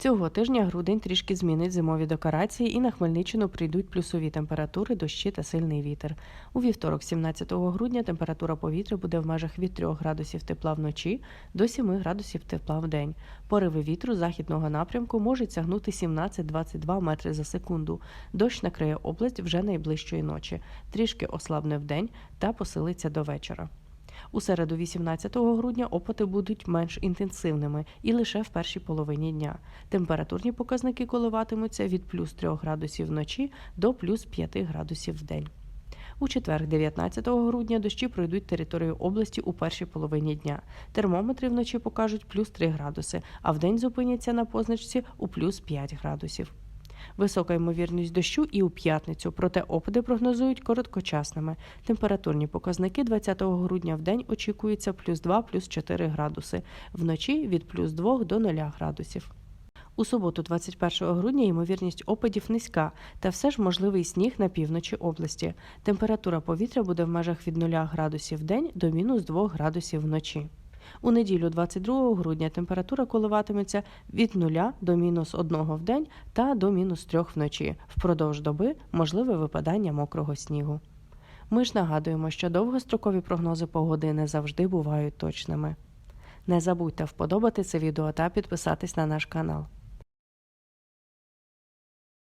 Цього тижня грудень трішки змінить зимові декорації, і на Хмельниччину прийдуть плюсові температури, дощі та сильний вітер. У вівторок, 17 грудня, температура повітря буде в межах від 3 градусів тепла вночі до 7 градусів тепла в день. Пориви вітру західного напрямку можуть сягнути 17-22 метри за секунду. Дощ накриє область вже найближчої ночі, трішки ослабне вдень та посилиться до вечора. У середу, 18 грудня, опади будуть менш інтенсивними і лише в першій половині дня. Температурні показники коливатимуться від плюс 3 градусів вночі до плюс 5 градусів в день. У четвер, 19 грудня, дощі пройдуть територію області у першій половині дня. Термометри вночі покажуть плюс 3 градуси, а вдень зупиняться на позначці у плюс 5 градусів. Висока ймовірність дощу і у п'ятницю, проте опади прогнозують короткочасними. Температурні показники 20 грудня в день очікуються плюс 2, плюс 4 градуси, вночі від плюс 2 до 0 градусів. У суботу, 21 грудня, ймовірність опадів низька, та все ж можливий сніг на півночі області. Температура повітря буде в межах від 0 градусів в день до мінус 2 градусів вночі. У неділю 22 грудня температура коливатиметься від 0 до мінус 1 в день та до мінус 3 вночі. Впродовж доби можливе випадання мокрого снігу. Ми ж нагадуємо, що довгострокові прогнози погоди не завжди бувають точними. Не забудьте вподобати це відео та підписатись на наш канал.